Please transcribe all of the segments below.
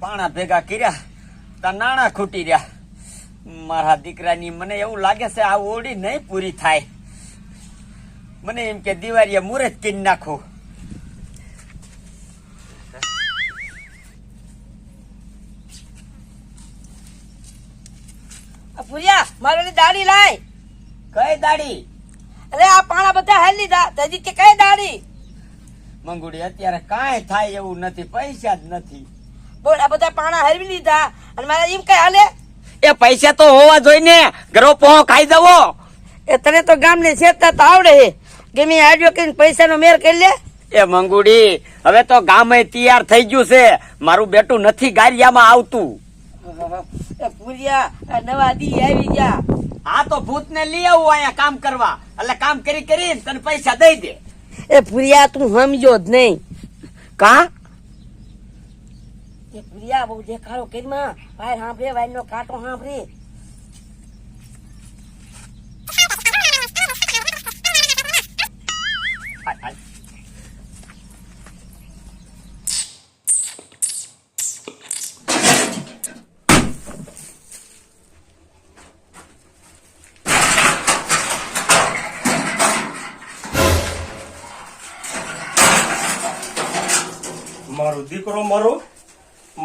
પાણા ભેગા કર્યા તા નાણા ખૂટી રહ્યા. મારા દીકરાની મને એવું લાગે છે આ ઓડી નહીં પૂરી થાય. મને એમ કે દિવાળીએ મુરત કરી નાખું. ભૂરિયા મારી દાડી લાય. કઈ દાડી અરે આ પાણા બધા હાલી દા. હજી કે કઈ દાડી મંગુડી અત્યારે કાંઈ થાય એવું નથી પૈસા જ નથી. બોલ આ બધા પાણા હરવી લીધા. અને મારે એમ કઈ હાલે? એ પૈસા તો હોવા જોઈને ઘરો પો ખાઈ દવો એ તને તો ગામને શેરતા તો આવડે ગમે આડ્યો કરીને પૈસાનો મેર કરી લે? એ મંગુડી હવે તો ગામે તૈયાર થઈ ગયું છે. મારું બેટું નથી ગારિયામાં આવતું. એ ભૂરિયા આ નવા દી આવી ગયા. આ તો ભૂત ને લઈ આવું અહીંયા કામ કરવા. એટલે કામ કરી કરી તને પૈસા દઈ દે. એ પૂરિયા તું સમજો જ નહીં. કા? એ પ્રિયા બહુ દેખાડો કરીમાં વાયર સાંભળે ભાઈ નો કાંટો સાંભળે મારો દીકરો મારો?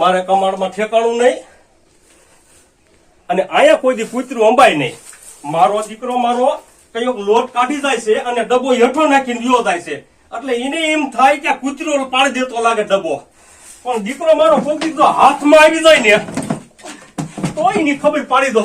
મારે કમાડમાં ઠેકાણું નહીં. અને અહીંયા કોઈ દી કૂતરું અંબાય નહીં. મારો દીકરો મારો કયોક લોટ કાઢી જાય છે અને ડબ્બો હેઠો નાખીને વિયો જાય છે. એટલે એને એમ થાય કે કૂતરો પાડી દેતો લાગે ડબ્બો. પણ દીકરો મારો કોક દીકરો હાથમાં આવી જાય ને, તોયની ખબર પાડી દો.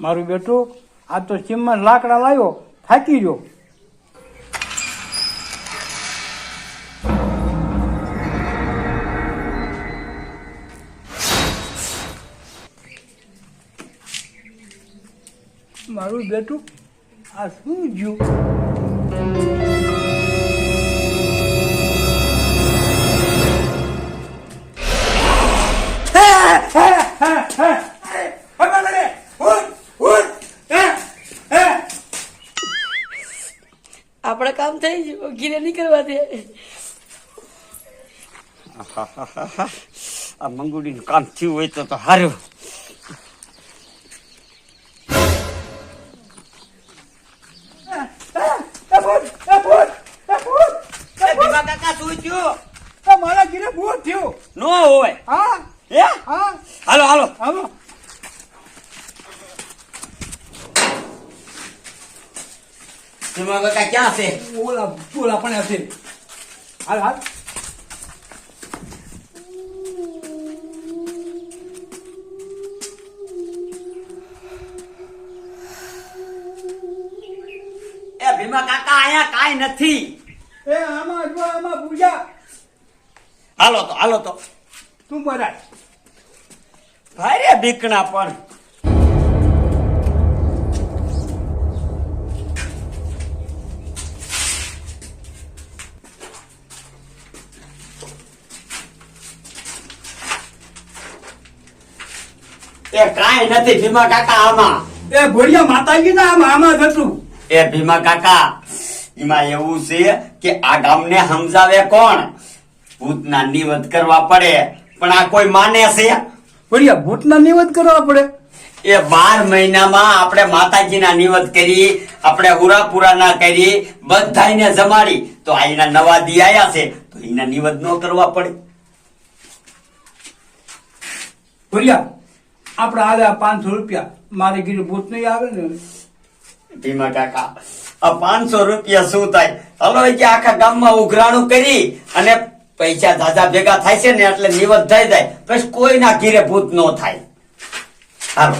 મારું બેટું આ તો ચીમમાં લાકડા લાવ્યો થાકી ગયો. મારું બેટું આ શું જ્યું આપણે કામ થઈ ગયું ઘીરે નહીં કરવા દે. આ મંગુડી નું કામ થયું હોય તો તો હારું. મારા ગીરે બહુ થયું. નો હોય. હા? હે? હા. હાલો હાલો. હાલો. ભીમા કાકા ક્યાં છે? ઓલા ઓલા પણ હશે હાલ હાલ. એ ભીમા કાકા અહીંયા કાંઈ નથી. એ આમાં જો આમાં પૂજા. હાલો તો હાલો તો. તું બરાય. ભારે બીકણા પણ. એ કાંઈ નથી ભીમા કાકા આમાં. એ ઘોડિયા માતાજી ના આમાં આમાં જ હતું. એ ભીમા કાકા એમાં એવું છે કે આ ગામને સમજાવે કોણ? ભૂતના નિવત કરવા પડે પણ આ કોઈ માને છે? ઘોડિયા ભૂતના નિવત કરવા પડે. એ બાર મહિનામાં આપણે માતાજીના નિવત કરી આપણે ઉરાપુરા ના કરી બધાને જમાડી. તો આ એના નવા દી આયા છે તો એના નિવત ન કરવા પડે. ઘોડિયા આપણે હાલે પાંચસો રૂપિયા. મારે ઘીરે ભૂત નહીં આવે ને. ભીમા કાકા આ પાંચસો રૂપિયા શું થાય? હલો કે આખા ગામમાં ઉઘરાણું કરી અને પૈસા ધાધા ભેગા થાય છે ને એટલે નિવત થઈ જાય. પછી કોઈના ઘીરે ભૂત ન થાય. હાલો.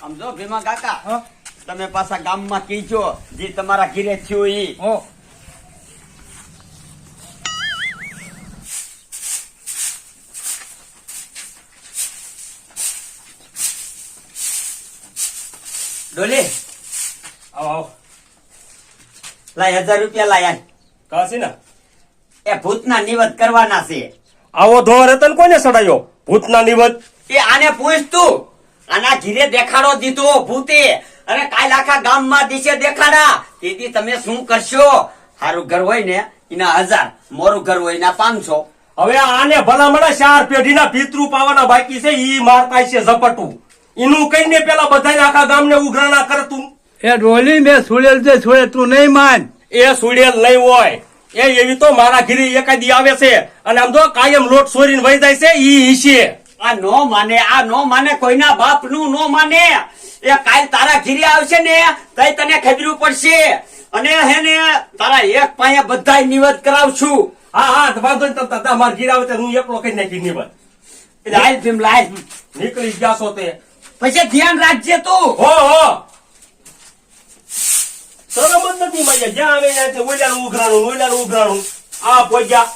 સમજો ભીમા કાકા? તમે પાછા ગામમાં કીજો જે તમારા ઘીરે થયું ઈ. ડોલી. આવો આવો. લાય હજાર રૂપિયા લાય. કાશી ને? એ ભૂતના નિવત કરવાના છે. આવો ધોર રતન કોને સડાયો? ભૂતના નિવત એ આને પૂછ તું. આના ઘીરે દેખાડો દીધો ભૂતે. અરે કાલ આખા ગામમાં દિશે દેખાડા. તેથી તમે શું કરશો? સારું ઘર હોય ને એના હજાર. મોરું ઘર હોય એના પાંચસો. હવે આને ભલામણા ચાર પેઢીના પિતૃ પાવાના બાકી છે ઈ મારતા છે ઝપટું. એનું કહીને પેલા બધાને આખા ગામને ઉઘરાણા કરતું એ ડોલી મેં સુડેલ છે સુડે તું નહીં માન. એ સુડેલ નહીં હોય. એ એવી તો મારા ઘીરી એકાદી આવે છે. અને આમ તો કાયમ લોટ સોરીને વહી જાય છે ઈ હિશે આ નો માને આ નો માને કોઈના બાપનું નો માને. એ કાલ તારા ઘીરી આવશે ને તઈ તને ખબરું પડશે. અને હે ને તારા એક પાયા બધા નિવેદ કરાવશું. હા હા વાંધો નહીં તમ તાર મારા આવે તો હું એકલો કઈ નાખી નિવેદ. લાલ ભીમ લાલ નીકળી ગયા છો તે. પછી ધ્યાન રાખજે તું. હો હો. શરમ જ નથી મારી જ્યાં આવે ત્યાંથી ઓલ્યાનું ઉઘરાણું ઓલ્યાનું ઉઘરાણું. આ પોજ્યા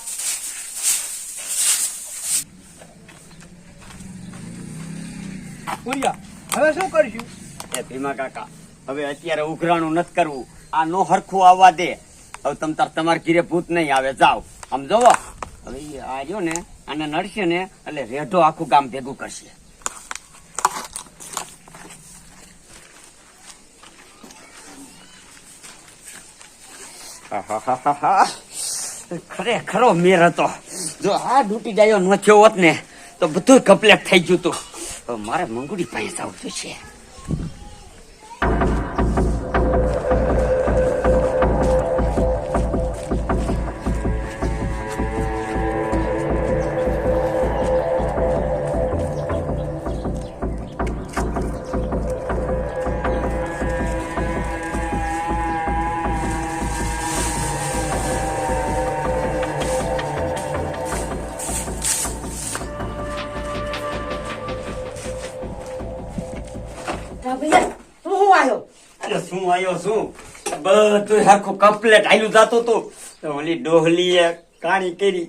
પૂર્યા હવે શું કરશું? એ ભીમા કાકા હવે અત્યારે ઉઘરાણું નથી કરવું. આ નો હરખું આવવા દે. હવે તમ તાર તમાર ઘીરે ભૂત નહીં આવે જાઓ. સમજો હવે આ રહ્યો ને આને નડશે ને એટલે રેઢો આખું ગામ ભેગું કરશે. ખરેખરો મેર હતો. જો આ ડૂટી જાયો ન થયો હોત ને, તો બધું કમ્પ્લેટ થઈ ગયું તું હવે મારે મંગુડી પાસે આવતું છે. શું આવ્યો છું. બધું આખું કમ્પ્લેટ આયલું જતો તો. ઓલી ડોહલીએ કાણી કરી.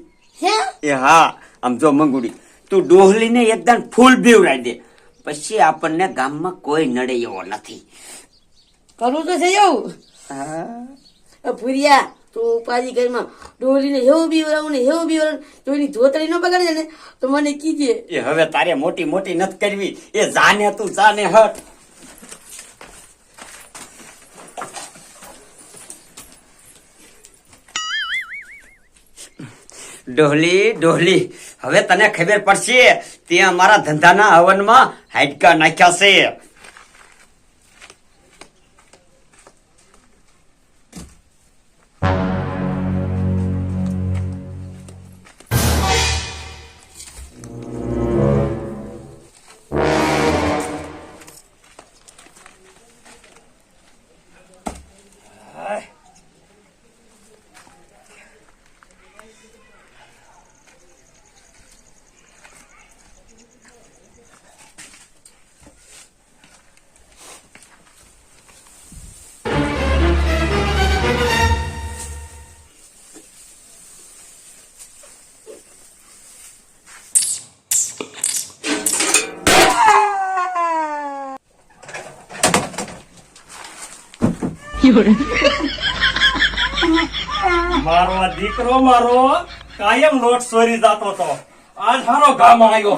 એ હા આમ જો મંગુડી તું ડોહલીને એકદમ ફૂલ બીવડાવી દે. પછી આપણને ગામમાં કોઈ નડે એવો નથી. કરવું તો છે એવું? ભૂરિયા તો ઉપાધિ કરીમાં ડોલીને હેવું બીવરાવું ને હેવું બીવરાવું તો એની ધોતરી ન બગાડે ને? તો મને કીજે. એ હવે તારે મોટી મોટી નથી કરવી. એ જાને તું જાને હટ. ડોહલી ડોહલી. હવે તને ખબર પડશે તે અમારા ધંધાના હવનમાં હાડકા નાખ્યા છે. મારો દીકરો મારો કાયમ નોટ સોરી જાતો તો આજ હારો ગામ આવ્યો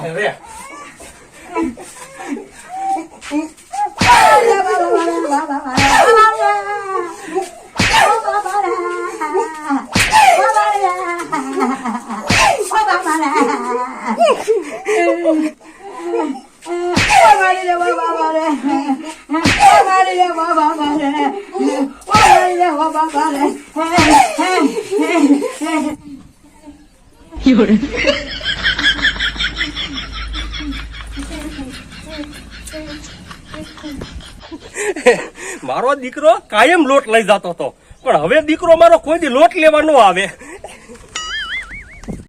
હે રે મારો દીકરો કાયમ લોટ લઈ જતો હતો. પણ હવે દીકરો મારો કોઈ દી લોટ લેવા ન આવે.